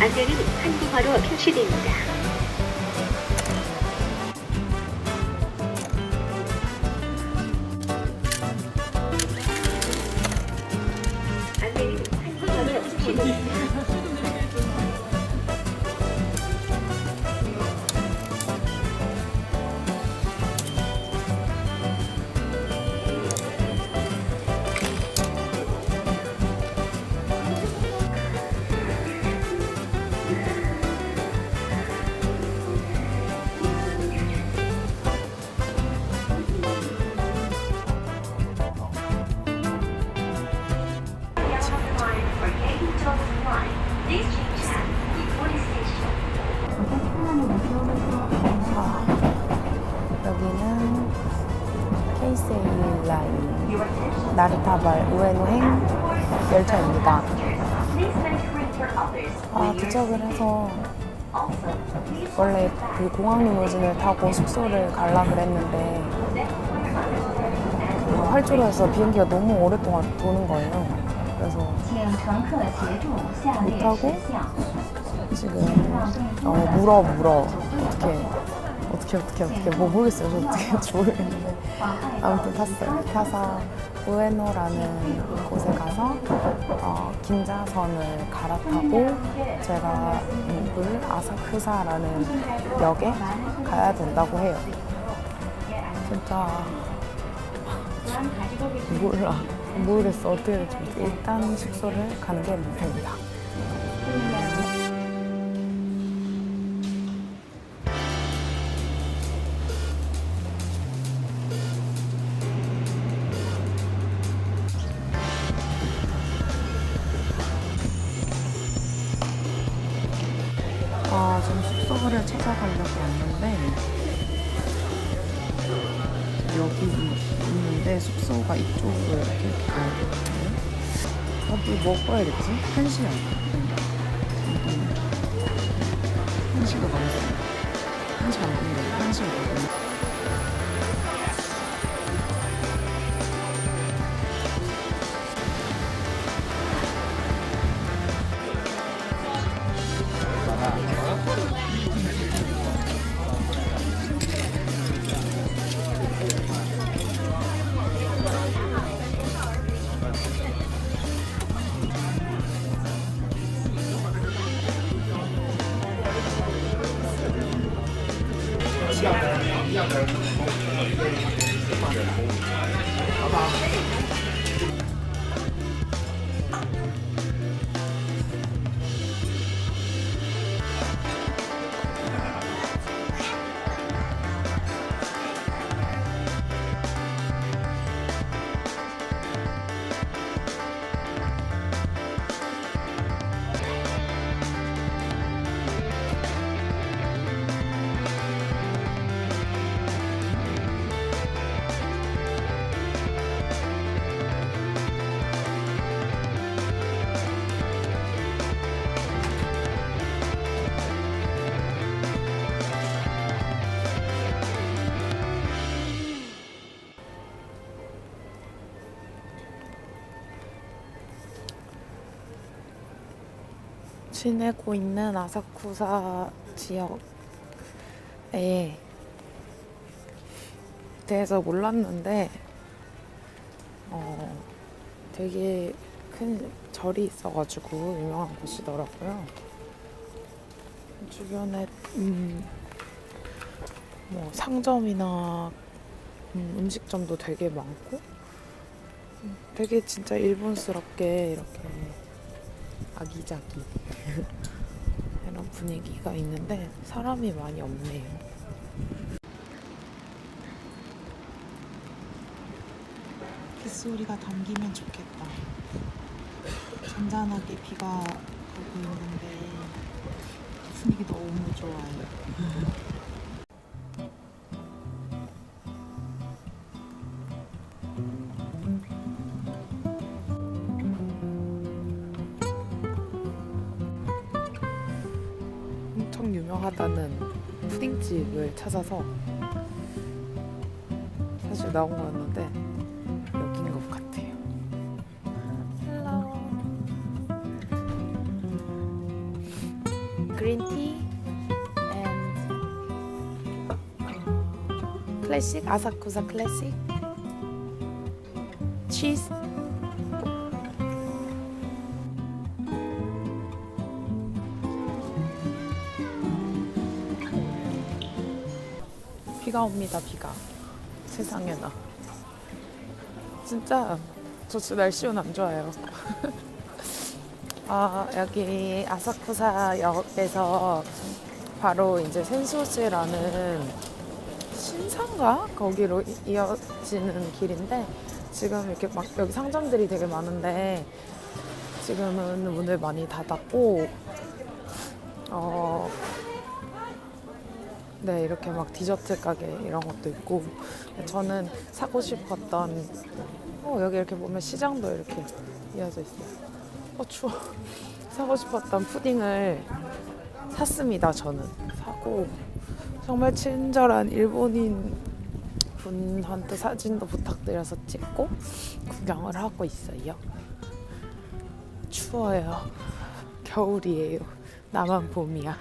안내는 한국어로 표시됩니다. 안내는 한국어로 표시됩니다. 케이세이 라인 나리타발 우에노행 열차입니다. 아, 도착을 해서 원래 그 공항 리무진을 타고 숙소를 가려 그랬는데 어, 활주로 에서 비행기가 너무 오랫동안 도는 거예요. 그래서 못 타고 지금 어, 물어 물어 어떻게 어떻게 어떻게 어떻게 뭐 모르겠어요. 저 어떻게 할지 모르겠는데 아무튼 탔어요. 타서 우에노라는 곳에 가서 어, 긴자선을 갈아타고 제가 묵을 아사쿠사라는 역에 가야 된다고 해요. 진짜 몰라 모르겠어 어떻게 될지. 일단 숙소를 가는 게 목표입니다. 찾아가려고 왔는데 여기 있는데 숙소가 이쪽으로 이렇게 가야 되거든요. 어디 먹어야겠지? 한시야. 한시가 많았어요. 한시 안 보이네. 한시가 많았어요. 好不好 지내고 있는 아사쿠사 지역에 대해서 몰랐는데 어, 되게 큰 절이 있어가지고 유명한 곳이더라고요. 주변에 음, 뭐 상점이나 음, 음식점도 되게 많고 음, 되게 진짜 일본스럽게 이렇게 아기자기 이런 분위기가 있는데 사람이 많이 없네요. 빗소리가 담기면 좋겠다. 잔잔하게 비가 오고 있는데 분위기 너무 좋아요. 유명하다는 푸딩집을 찾아서 사실 나온 거였는데 여긴 것 같아요. 헬로. and classic 아사쿠사 classic cheese. 비가 옵니다. 비가 세상에나 진짜 저 진짜 날씨는 안 좋아요. 아 여기 아사쿠사역에서 바로 이제 센소스라는 신상가 거기로 이- 이어지는 길인데 지금 이렇게 막 여기 상점들이 되게 많은데 지금은 문을 많이 닫았고 어. 네, 이렇게 막 디저트 가게 이런 것도 있고 저는 사고 싶었던 어, 여기 이렇게 보면 시장도 이렇게 이어져 있어요. 어, 추워. 사고 싶었던 푸딩을 샀습니다, 저는. 사고 정말 친절한 일본인 분한테 사진도 부탁드려서 찍고 구경을 하고 있어요. 추워요. 겨울이에요. 나만 봄이야.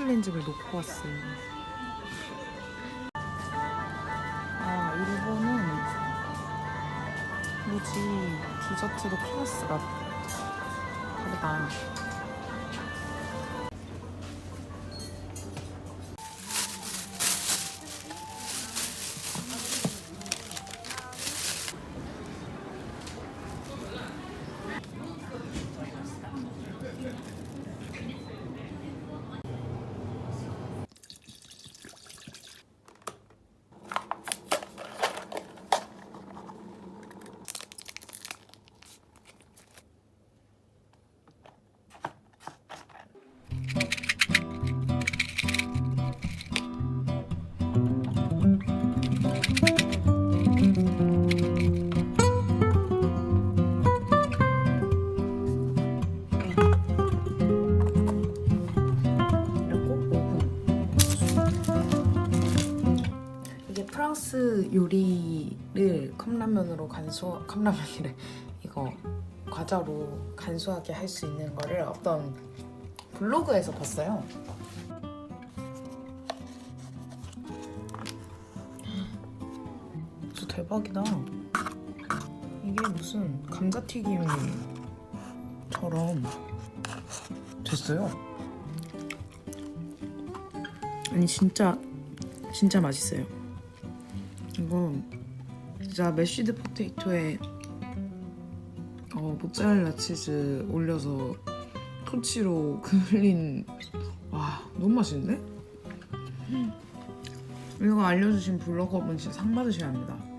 클렌징을 놓고 왔어요. 아, 일본은 뭐지 디저트도 클래스가 다르다. 프랑스 요리를 컵라면으로 간소 컵라면이래 이거 과자로 간소하게 할 수 있는 거를 어떤 블로그에서 봤어요. 진짜 대박이다. 이게 무슨 감자튀김처럼 됐어요. 아니 진짜 진짜 맛있어요. 이거 진짜 메쉬드 포테이토에 어, 모짜렐라 치즈 올려서 토치로 그을린 와 너무 맛있는데? 이거 알려주신 블로거분 진짜 상 받으셔야 합니다.